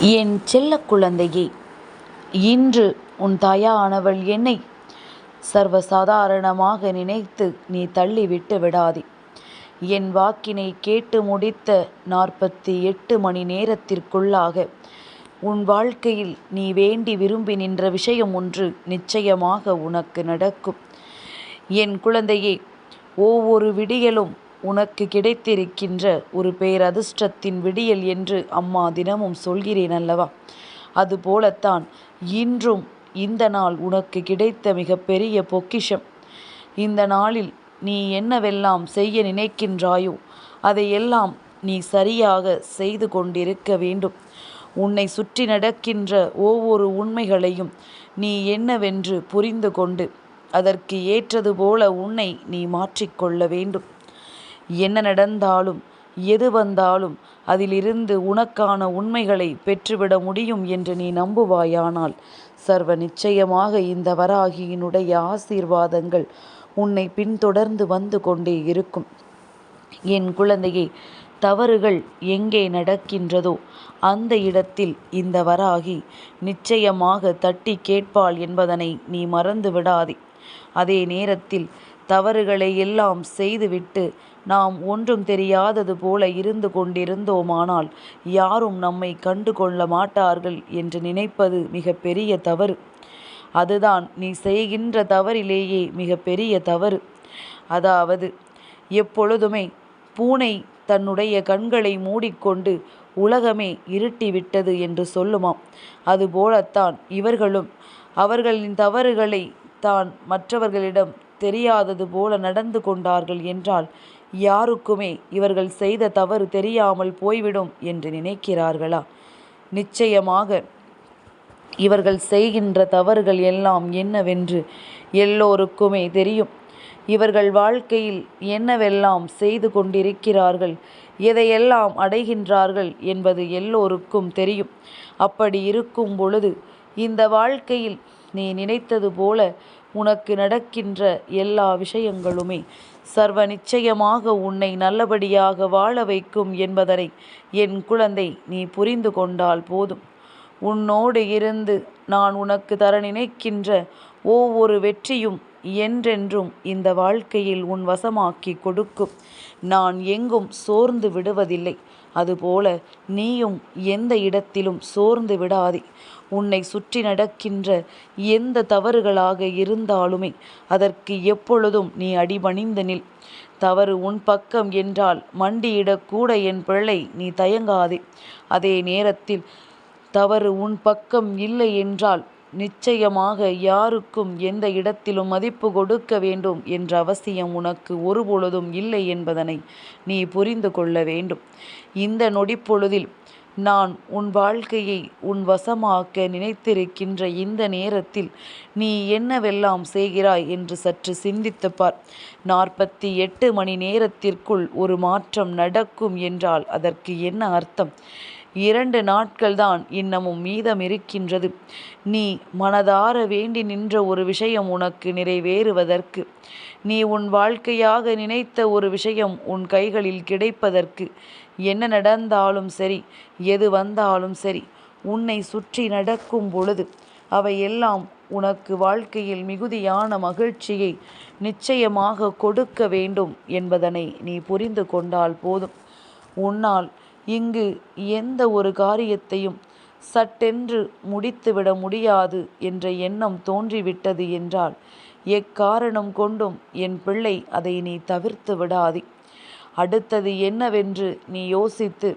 என் செல்ல குழந்தையே இன்று உன் தாயானவள் என்னை சர்வசாதாரணமாக நினைத்து நீ தள்ளிவிட்டு விடாதே. என் வாக்கினை கேட்டு முடித்த நாற்பத்தி எட்டு மணி நேரத்திற்குள்ளாக உன் வாழ்க்கையில் நீ வேண்டி விரும்பி நின்ற விஷயம் ஒன்று நிச்சயமாக உனக்கு நடக்கும். என் குழந்தையே ஒவ்வொரு விடியலும் உனக்கு கிடைத்திருக்கின்ற ஒரு பேரதிர்ஷ்டத்தின் விடியல் என்று அம்மா தினமும் சொல்கிறேன் அல்லவா? அதுபோலத்தான் இன்றும் இந்த நாள் உனக்கு கிடைத்த மிகப்பெரிய பொக்கிஷம். இந்த நாளில் நீ என்னவெல்லாம் செய்ய நினைக்கின்றாயோ அதையெல்லாம் நீ சரியாக செய்து கொண்டிருக்க வேண்டும். உன்னை சுற்றி நடக்கின்ற ஒவ்வொரு உண்மைகளையும் நீ என்னவென்று புரிந்து கொண்டு அதற்கு ஏற்றது போல உன்னை நீ மாற்றிக்கொள்ள வேண்டும். என்ன நடந்தாலும் எது வந்தாலும் அதிலிருந்து உனக்கான உண்மைகளை பெற்றுவிட முடியும் என்று நீ நம்புவாயானால் சர்வ நிச்சயமாக இந்த வராகியினுடைய ஆசீர்வாதங்கள் உன்னை பின்தொடர்ந்து வந்து கொண்டே இருக்கும். என் குழந்தையே தவறுகள் எங்கே நடக்கின்றதோ அந்த இடத்தில் இந்த வராகி நிச்சயமாக தட்டி கேட்பாள் என்பதனை நீ மறந்து விடாதே அதே நேரத்தில் தவறுகளை எல்லாம் செய்துவிட்டு நாம் ஒன்றும் தெரியாதது போல இருந்து கொண்டிருந்தோமானால் யாரும் நம்மை கண்டு கொள்ள மாட்டார்கள் என்று நினைப்பது மிகப்பெரிய தவறு. அதுதான் நீ செய்கின்ற தவறிலேயே மிகப்பெரிய தவறு. அதாவது எப்பொழுதுமே பூனை தன்னுடைய கண்களை மூடிக்கொண்டு உலகமே இருட்டிவிட்டது என்று சொல்லுமாம். அதுபோலத்தான் இவர்களும் அவர்களின் தவறுகளை தான் மற்றவர்களிடம் தெரியாதது போல நடந்து கொண்டார்கள் என்றால் யாருக்குமே இவர்கள் செய்த தவறு தெரியாமல் போய்விடும் என்று நினைக்கிறார்களா? நிச்சயமாக இவர்கள் செய்கின்ற தவறுகள் எல்லாம் என்னவென்று எல்லோருக்குமே தெரியும். இவர்கள் வாழ்க்கையில் என்னவெல்லாம் செய்து கொண்டிருக்கிறார்கள் எதையெல்லாம் அடைகின்றார்கள் என்பது எல்லோருக்கும் தெரியும். அப்படி இருக்கும் பொழுது இந்த வாழ்க்கையில் நீ நினைத்தது போல உனக்கு நடக்கின்ற எல்லா விஷயங்களுமே சர்வ நிச்சயமாக உன்னை நல்லபடியாக வாழ வைக்கும் என்பதனை என் குழந்தை நீ புரிந்து கொண்டால் போதும். உன்னோடு இருந்து நான் உனக்கு தர நினைக்கின்ற ஒவ்வொரு வெற்றியும் என்றென்றும் இந்த வாழ்க்கையில் உன் வசமாக்கி கொடுக்கும். நான் எங்கும் சோர்ந்து விடுவதில்லை. அதுபோல நீயும் எந்த இடத்திலும் சோர்ந்து விடாதே. உன்னை சுற்றி நடக்கின்ற எந்த தவறுகளாக இருந்தாலுமே அதற்கு எப்பொழுதும் நீ அடிபணிந்து நில். தவறு உன் பக்கம் என்றால் மண்டியிடக்கூட என் பிள்ளை நீ தயங்காதே. அதே நேரத்தில் தவறு உன் பக்கம் இல்லை என்றால் நிச்சயமாக யாருக்கும் எந்த இடத்திலும் மதிப்பு கொடுக்க வேண்டும் என்ற அவசியம் உனக்கு ஒருபொழுதும் இல்லை என்பதனை நீ புரிந்து கொள்ள வேண்டும். இந்த நொடிப்பொழுதில் நான் உன் வாழ்க்கையை உன் வசமாக்க நினைத்திருக்கின்ற இந்த நேரத்தில் நீ என்னவெல்லாம் செய்கிறாய் என்று சற்று சிந்தித்து பார். நாற்பத்தி எட்டு மணி நேரத்திற்குள் ஒரு மாற்றம் நடக்கும் என்றால் அதற்கு என்ன அர்த்தம்? இரண்டு நாட்கள்தான் இன்னமும் மீதம் இருக்கின்றது நீ மனதார வேண்டி நின்ற ஒரு விஷயம் உனக்கு நிறைவேறுவதற்கு நீ உன் வாழ்க்கையாக நினைத்த ஒரு விஷயம் உன் கைகளில் கிடைப்பதற்கு என்ன நடந்தாலும் சரி எது வந்தாலும் சரி உன்னை சுற்றி நடக்கும் பொழுது அவையெல்லாம் உனக்கு வாழ்க்கையில் மிகுதியான மகிழ்ச்சியை நிச்சயமாக கொடுக்க வேண்டும் என்பதனை நீ புரிந்து கொண்டால் போதும். உன்னால் இங்கு எந்த ஒரு காரியத்தையும் சட்டென்று முடித்துவிட முடியாது என்ற எண்ணம் தோன்றிவிட்டது என்றால் எக்காரணம் கொண்டும் என் பிள்ளை அதை நீ தவிர்த்து விடாதே. அடுத்தது என்னவென்று நீ யோசித்து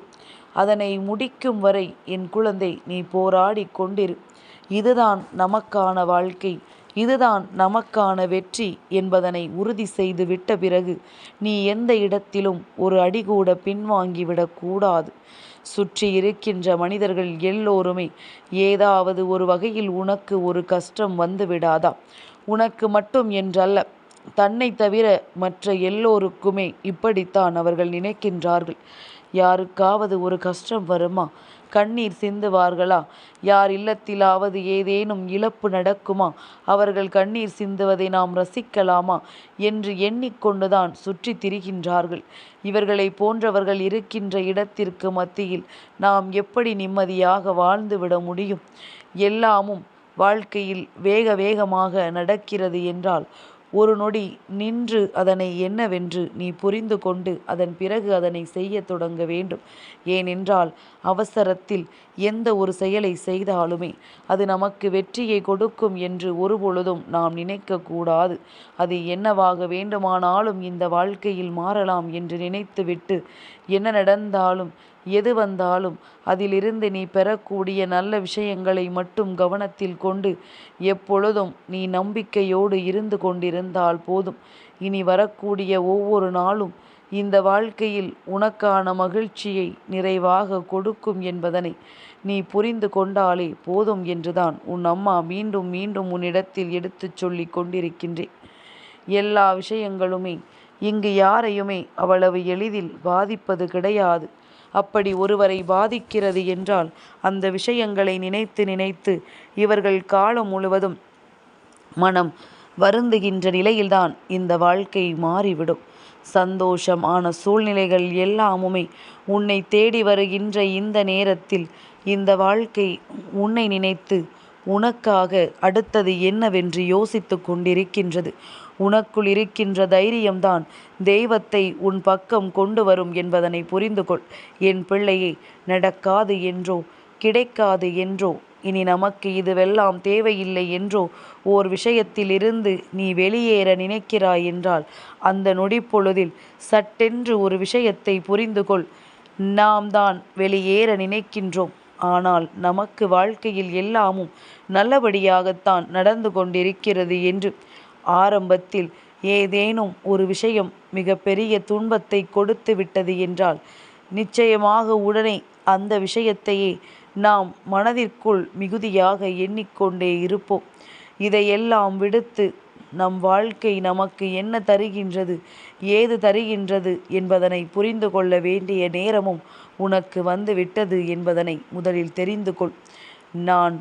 அதனை முடிக்கும் வரை என் குழந்தை நீ போராடி கொண்டிரு. இதுதான் நமக்கான வாழ்க்கை. இதுதான் நமக்கான வெற்றி என்பதனை உறுதி செய்து விட்ட பிறகு நீ எந்த இடத்திலும் ஒரு அடிகூட பின்வாங்கிவிடக்கூடாது சுற்றி இருக்கின்ற மனிதர்கள் எல்லோருமே ஏதாவது ஒரு வகையில் உனக்கு ஒரு கஷ்டம் வந்து விடாதா? உனக்கு மட்டும் என்றல்ல தன்னை தவிர மற்ற எல்லோருக்குமே இப்படித்தான் அவர்கள் நினைக்கின்றார்கள். யாருக்காவது ஒரு கஷ்டம் வருமா? கண்ணீர் சிந்துவார்களா? யார் இல்லத்திலாவது ஏதேனும் இழப்பு நடக்குமா? அவர்கள் கண்ணீர் சிந்துவதை நாம் ரசிக்கலாமா? என்று எண்ணிக்கொண்டுதான் சுற்றி திரிகின்றார்கள். இவர்களை போன்றவர்கள் இருக்கின்ற இடத்திற்கு மத்தியில் நாம் எப்படி நிம்மதியாக வாழ்ந்துவிட முடியும்? எல்லாமும் வாழ்க்கையில் வேக வேகமாக நடக்கிறது என்றால் ஒரு நொடி நின்று அதனை என்னவென்று நீ புரிந்து கொண்டு அதன் பிறகு அதனை செய்ய தொடங்க வேண்டும். ஏனென்றால் அவசரத்தில் எந்த ஒரு செயலை செய்தாலுமே அது நமக்கு வெற்றியை கொடுக்கும் என்று ஒருபொழுதும் நாம் நினைக்கக்கூடாது அது என்னவாக வேண்டுமானாலும் இந்த வாழ்க்கையில் மாறலாம் என்று நினைத்துவிட்டு என்ன நடந்தாலும் எது வந்தாலும் அதிலிருந்து நீ பெறக்கூடிய நல்ல விஷயங்களை மட்டும் கவனத்தில் கொண்டு எப்பொழுதும் நீ நம்பிக்கையோடு இருந்து கொண்டிருந்தால் போதும். இனி வரக்கூடிய ஒவ்வொரு நாளும் இந்த வாழ்க்கையில் உனக்கான மகிழ்ச்சியை நிறைவாக கொடுக்கும் என்பதனை நீ புரிந்து கொண்டாலே போதும் என்றுதான் உன் அம்மா மீண்டும் மீண்டும் உன்னிடத்தில் எடுத்துச் சொல்லி கொண்டிருக்கின்றேன். எல்லா விஷயங்களுமே இங்கு யாரையுமே அவ்வளவு எளிதில் பாதிப்பது கிடையாது. அப்படி ஒருவரை பாதிக்கிறது என்றால் அந்த விஷயங்களை நினைத்து நினைத்து இவர்கள் காலம் முழுவதும் மனம் வருந்துகின்ற நிலையில்தான் இந்த வாழ்க்கை மாறிவிடும். சந்தோஷமான சூழ்நிலைகள் எல்லாமுமே உன்னை தேடி வருகின்ற இந்த நேரத்தில் இந்த வாழ்க்கை உன்னை நினைத்து உனக்காக அடுத்தது என்னவென்று யோசித்து கொண்டிருக்கின்றது. உனக்குள் இருக்கின்ற தைரியம்தான் தெய்வத்தை உன் பக்கம் கொண்டு வரும் என்பதனை புரிந்து கொள் என் பிள்ளையை நடக்காது என்றோ கிடைக்காது என்றோ இனி நமக்கு இதுவெல்லாம் தேவையில்லை என்றோ ஓர் விஷயத்திலிருந்து நீ வெளியேற நினைக்கிறாய் என்றால் அந்த நொடிப்பொழுதில் சட்டென்று ஒரு விஷயத்தை புரிந்து கொள் நாம் தான் வெளியேற நினைக்கின்றோம். ஆனால் நமக்கு வாழ்க்கையில் எல்லாமும் நல்லபடியாகத்தான் நடந்து கொண்டிருக்கிறது என்று ஆரம்பத்தில் ஏதேனும் ஒரு விஷயம் மிக பெரிய துன்பத்தை கொடுத்து விட்டது என்றால் நிச்சயமாக உடனே அந்த விஷயத்தையே நாம் மனதிற்குள் மிகுதியாக எண்ணிக்கொண்டே இருப்போம். இதையெல்லாம் விடுத்து நம் வாழ்க்கை நமக்கு என்ன தருகின்றது ஏது தருகின்றது என்பதனை புரிந்து கொள்ள வேண்டிய நேரமும் உனக்கு வந்து விட்டது என்பதனை முதலில் தெரிந்து கொள். நான்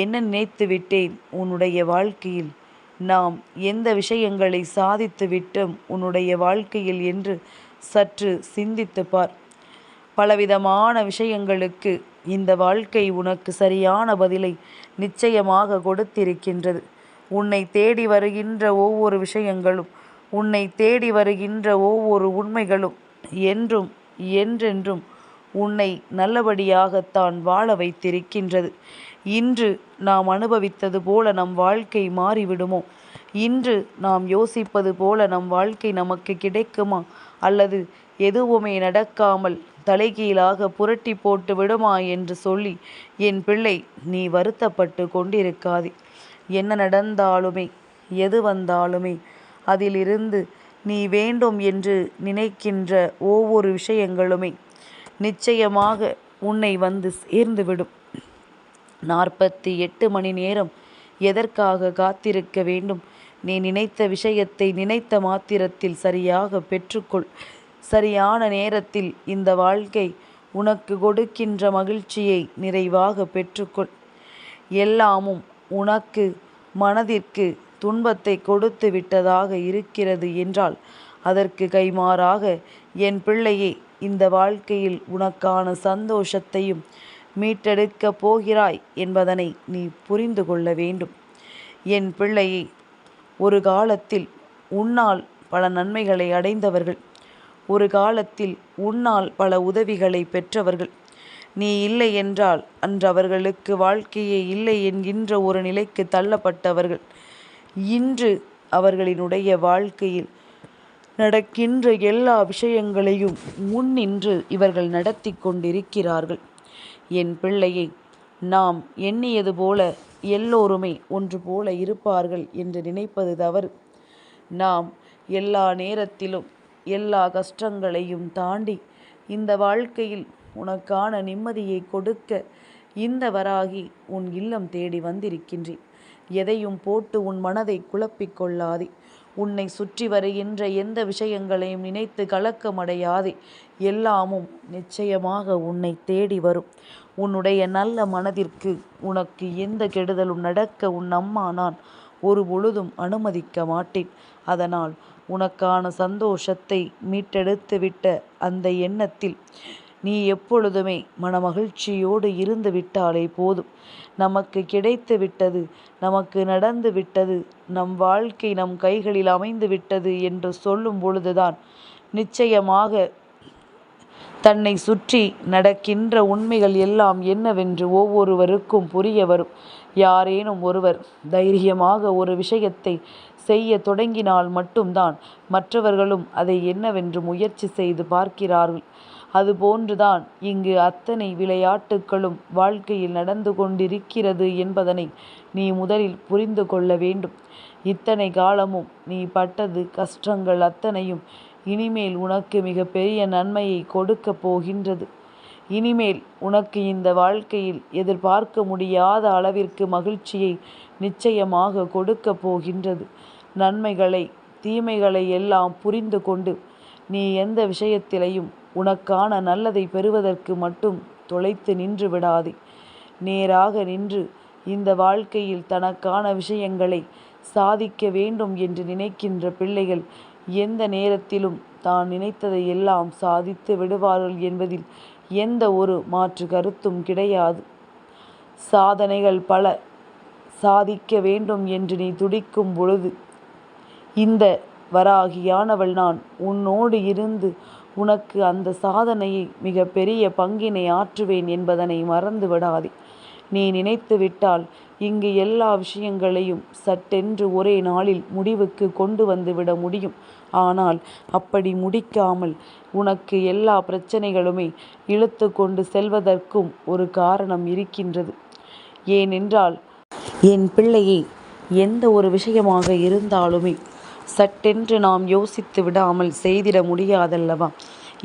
என்ன நினைத்து விட்டேன் உன்னுடைய வாழ்க்கையில்? நாம் எந்த விஷயங்களை சாதித்து விட்டோம் உன்னுடைய வாழ்க்கையில் என்று சற்று சிந்தித்து பார். பலவிதமான விஷயங்களுக்கு இந்த வாழ்க்கை உனக்கு சரியான பதிலை நிச்சயமாக கொடுத்திருக்கின்றது. உன்னை தேடி வருகின்ற ஒவ்வொரு விஷயங்களும் உன்னை தேடி வருகின்ற ஒவ்வொரு உண்மைகளும் என்றும் என்றென்றும் உன்னை நல்லபடியாகத்தான் வாழ வைத்திருக்கின்றது. இன்று நாம் அனுபவித்தது போல நம் வாழ்க்கை மாறிவிடுமோ? இன்று நாம் யோசிப்பது போல நம் வாழ்க்கை நமக்கு கிடைக்குமா? அல்லது எதுவுமே நடக்காமல் தலைகீழாக புரட்டி போட்டு விடுமா என்று சொல்லி என் பிள்ளை நீ வருத்தப்பட்டு கொண்டிருக்காதே. என்ன நடந்தாலுமே எது வந்தாலுமே அதிலிருந்து நீ வேண்டும் என்று நினைக்கின்ற ஒவ்வொரு விஷயங்களுமே நிச்சயமாக உன்னை வந்து சேர்ந்துவிடும். நாற்பத்தி எட்டு மணி நேரம் எதற்காக காத்திருக்க வேண்டும்? நீ நினைத்த விஷயத்தை நினைத்த மாத்திரத்தில் சரியாக பெற்றுக்கொள். சரியான நேரத்தில் இந்த வாழ்க்கை உனக்கு கொடுக்கின்ற மகிழ்ச்சியை நிறைவாக பெற்றுக்கொள். எல்லாமும் உனக்கு மனதிற்கு துன்பத்தை கொடுத்து விட்டதாக இருக்கிறது என்றால் அதற்கு கைமாறாக என் பிள்ளையை இந்த வாழ்க்கையில் உனக்கான சந்தோஷத்தையும் மீட்டெடுக்கப் போகிறாய் என்பதனை நீ புரிந்து கொள்ள வேண்டும். என் பிள்ளையை ஒரு காலத்தில் உன்னால் பல நன்மைகளை அடைந்தவர்கள் ஒரு காலத்தில் உன்னால் பல உதவிகளை பெற்றவர்கள். நீ இல்லை என்றால் அன்றவர்களுக்கு வாழ்க்கையே இல்லை என்கின்ற ஒரு நிலைக்கு தள்ளப்பட்டவர்கள். இன்று அவர்களினுடைய வாழ்க்கையில் நடக்கின்ற எல்லா விஷயங்களையும் முன்னின்று இவர்கள் நடத்தி கொண்டிருக்கிறார்கள். என் பிள்ளையை நாம் எண்ணியது போல எல்லோருமே ஒன்று போல இருப்பார்கள் என்று நினைப்பது தவறு. நாம் எல்லா நேரத்திலும் எல்லா கஷ்டங்களையும் தாண்டி இந்த வாழ்க்கையில் உனக்கான நிம்மதியை கொடுக்க இந்த வராகி உன் இல்லம் தேடி வந்திருக்கின்றேன். எதையும் போட்டு உன் மனதை குழப்பிக் கொள்ளாதே. உன்னை சுற்றி வருகின்ற எந்த விஷயங்களையும் நினைத்து கலக்கமடையாதே. எல்லாமும் நிச்சயமாக உன்னை தேடி வரும். உன்னுடைய நல்ல மனதிற்கு உனக்கு எந்த கெடுதலும் நடக்க உன் அம்மா நான் ஒரு பொழுதும் அனுமதிக்க மாட்டேன். அதனால் உனக்கான சந்தோஷத்தை மீட்டெடுத்து விட்ட அந்த எண்ணத்தில் நீ எப்பொழுதுமே மனமகிழ்ச்சியோடு இருந்து விட்டாலே போதும். நமக்கு கிடைத்து விட்டது நமக்கு நடந்து விட்டது நம் வாழ்க்கை நம் கைகளில் அமைந்து விட்டது என்று சொல்லும் பொழுதுதான் நிச்சயமாக தன்னை சுற்றி நடக்கின்ற உண்மைகள் எல்லாம் என்னவென்று ஒவ்வொருவருக்கும் புரிய வரும். யாரேனும் ஒருவர் தைரியமாக ஒரு விஷயத்தை செய்ய தொடங்கினால் மட்டும்தான் மற்றவர்களும் அதை என்னவென்று முயற்சி செய்து பார்க்கிறார்கள். அதுபோன்றுதான் இங்கு அத்தனை விளையாட்டுக்களும் வாழ்க்கையில் நடந்து கொண்டிருக்கிறது என்பதனை நீ முதலில் புரிந்து கொள்ள வேண்டும். இத்தனை காலமும் நீ பட்டது கஷ்டங்கள் அத்தனையும் இனிமேல் உனக்கு மிக பெரிய நன்மையை கொடுக்கப் போகின்றது. இனிமேல் உனக்கு இந்த வாழ்க்கையில் எதிர்பார்க்க முடியாத அளவிற்கு மகிழ்ச்சியை நிச்சயமாக கொடுக்கப் போகின்றது. நன்மைகளை தீமைகளை எல்லாம் புரிந்து கொண்டு நீ எந்த விஷயத்திலையும் உனக்கான நல்லதை பெறுவதற்கு மட்டும் தொலைத்து நின்று விடாதே. நேராக நின்று இந்த வாழ்க்கையில் தனக்கான விஷயங்களை சாதிக்க வேண்டும் என்று நினைக்கின்ற பிள்ளைகள் எந்த நேரத்திலும் தான் நினைத்ததை எல்லாம் சாதித்து விடுவார்கள் என்பதில் எந்த ஒரு மாற்று கருத்தும் கிடையாது. சாதனைகள் பல சாதிக்க வேண்டும் என்று நீ துடிக்கும் பொழுது இந்த வராகியானவள் நான் உன்னோடு இருந்து உனக்கு அந்த சாதனையை மிக பெரிய பங்கினை ஆற்றுவேன் என்பதனை மறந்து விடாதே நீ நினைத்து விட்டால் இங்கு எல்லா விஷயங்களையும் சட்டென்று ஒரே நாளில் முடிவுக்கு கொண்டு வந்து விட முடியும். ஆனால் அப்படி முடிக்காமல் உனக்கு எல்லா பிரச்சனைகளுமே இழுத்து கொண்டு செல்வதற்கும் ஒரு காரணம் இருக்கின்றது. ஏனென்றால் என் பிள்ளையை எந்த ஒரு விஷயமாக இருந்தாலுமே சட்டென்று நாம் யோசித்து விடாமல் செய்திட முடியாதல்லவா?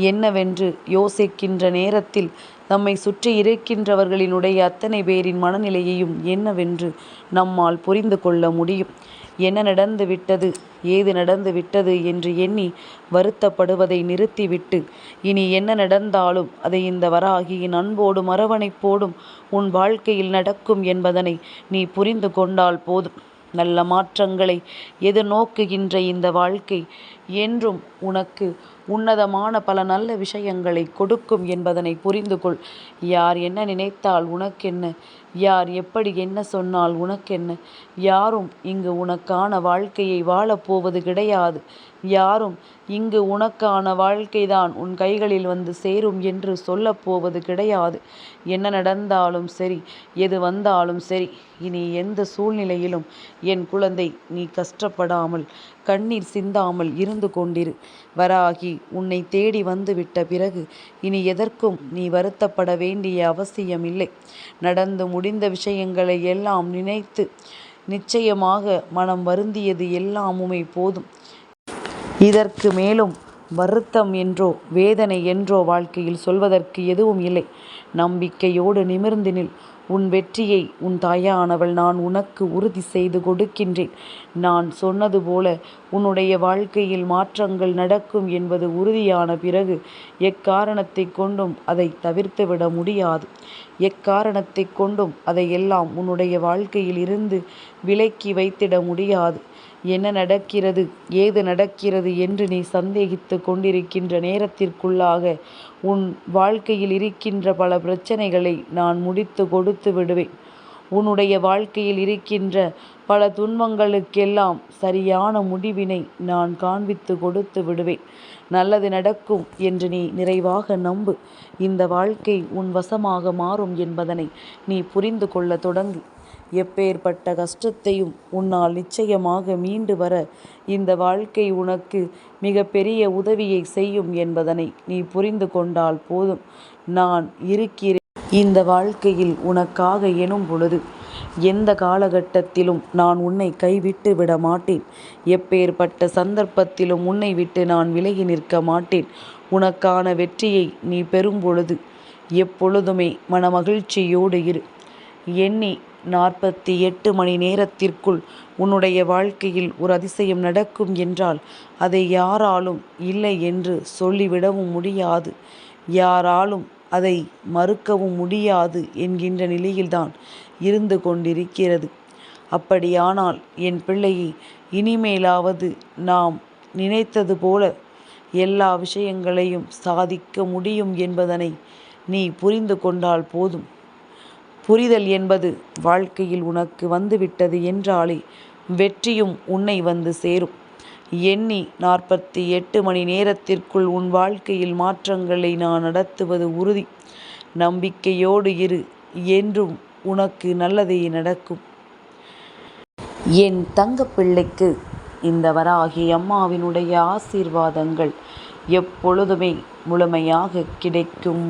என்னவென்று யோசிக்கின்ற நேரத்தில் நம்மை சுற்றி இருக்கின்றவர்களினுடைய அத்தனை பேரின் மனநிலையையும் என்னவென்று நம்மால் புரிந்து கொள்ள முடியும். என்ன நடந்து விட்டது ஏது நடந்து விட்டது என்று எண்ணி வருத்தப்படுவதை நிறுத்திவிட்டு இனி என்ன நடந்தாலும் அதை இந்த வராகியின் அன்போடும் அரவணைப்போடும் உன் வாழ்க்கையில் நடக்கும் என்பதனை நீ புரிந்து கொண்டால் போதும். நல்ல மாற்றங்களை எதிர்நோக்குகின்ற இந்த வாழ்க்கை என்றும் உனக்கு உன்னதமான பல நல்ல விஷயங்களை கொடுக்கும் என்பதனை புரிந்து கொள். யார் என்ன நினைத்தால் உனக்கென்ன? யார் எப்படி என்ன சொன்னால் உனக்கென்ன? யாரும் இங்கு உனக்கான வாழ்க்கையை வாழப்போவது கிடையாது. யாரும் இங்கு உனக்கான வாழ்க்கைதான் உன் கைகளில் வந்து சேரும் என்று சொல்லப்போவது கிடையாது. என்ன நடந்தாலும் சரி எது வந்தாலும் சரி இனி எந்த சூழ்நிலையிலும் என் குழந்தை நீ கஷ்டப்படாமல் கண்ணீர் சிந்தாமல் இருந்து கொண்டிரு. வராகி உன்னை தேடி வந்துவிட்ட பிறகு இனி எதற்கும் நீ வருத்தப்பட வேண்டிய அவசியமில்லை. நடந்து முடிந்த விஷயங்களை எல்லாம் நினைத்து நிச்சயமாக மனம் வருந்தியது எல்லாமுமே போதும். இதற்கு மேலும் வருத்தம் என்றோ வேதனை என்றோ வாழ்க்கையில் சொல்வதற்கு எதுவும் இல்லை. நம்பிக்கையோடு நிமிர்ந்து நில். உன் வெற்றியை உன் தாயானவள் நான் உனக்கு உறுதி செய்து கொடுக்கின்றேன். நான் சொன்னது போல உன்னுடைய வாழ்க்கையில் மாற்றங்கள் நடக்கும் என்பது உறுதியான பிறகு எக்காரணத்தை கொண்டும் அதை தவிர்த்துவிட முடியாது. எக்காரணத்தை கொண்டும் அதையெல்லாம் உன்னுடைய வாழ்க்கையில் இருந்து விலக்கி வைத்திட முடியாது. என்ன நடக்கிறது? ஏது நடக்கிறது என்று நீ சந்தேகித்து கொண்டிருக்கின்ற நேரத்திற்குள்ளாக உன் வாழ்க்கையில் இருக்கின்ற பல பிரச்சனைகளை நான் முடித்து கொடுத்து விடுவேன். உன்னுடைய வாழ்க்கையில் இருக்கின்ற பல துன்பங்களுக்கெல்லாம் சரியான முடிவினை நான் காண்பித்து கொடுத்து விடுவேன். நல்லது நடக்கும் என்று நீ நிறைவாக நம்பு. இந்த வாழ்க்கை உன் வசமாக மாறும் என்பதனை நீ புரிந்து கொள்ள தொடங்கு. எப்பேற்பட்ட கஷ்டத்தையும் உன்னால் நிச்சயமாக மீண்டு வர இந்த வாழ்க்கை உனக்கு மிக பெரிய உதவியை செய்யும் என்பதனை நீ புரிந்து கொண்டால் போதும். நான் இருக்கிறேன். இந்த வாழ்க்கையில் உனக்காக எனும் பொழுது எந்த காலகட்டத்திலும் நான் உன்னை கைவிட்டு விட மாட்டேன். எப்பேற்பட்ட சந்தர்ப்பத்திலும் உன்னை விட்டு நான் விலகி நிற்க மாட்டேன். உனக்கான வெற்றியை நீ பெறும் பொழுது எப்பொழுதுமே மனமகிழ்ச்சியோடு இரு. எண்ணி நாற்பத்தி எட்டு மணி நேரத்திற்குள் உன்னுடைய வாழ்க்கையில் ஒரு அதிசயம் நடக்கும் என்றால் அதை யாராலும் இல்லை என்று சொல்லிவிடவும் முடியாது. யாராலும் அதை மறுக்கவும் முடியாது என்கின்ற நிலையில்தான் இருந்து கொண்டிருக்கிறது. அப்படியானால் என் பிள்ளையை இனிமேலாவது நாம் நினைத்தது போல எல்லா விஷயங்களையும் சாதிக்க முடியும் என்பதனை நீ புரிந்து கொண்டால் போதும். புரிதல் என்பது வாழ்க்கையில் உனக்கு வந்துவிட்டது என்றாலே வெற்றியும் உன்னை வந்து சேரும். எண்ணி நாற்பத்தி எட்டு மணி நேரத்திற்குள் உன் வாழ்க்கையில் மாற்றங்களை நான் நடத்துவது உறுதி. நம்பிக்கையோடு இரு என்றும் உனக்கு நல்லதே நடக்கும். என் தங்கப்பிள்ளைக்கு இந்த வராகி அம்மாவினுடைய ஆசீர்வாதங்கள் எப்பொழுதுமே முழுமையாக கிடைக்கும்.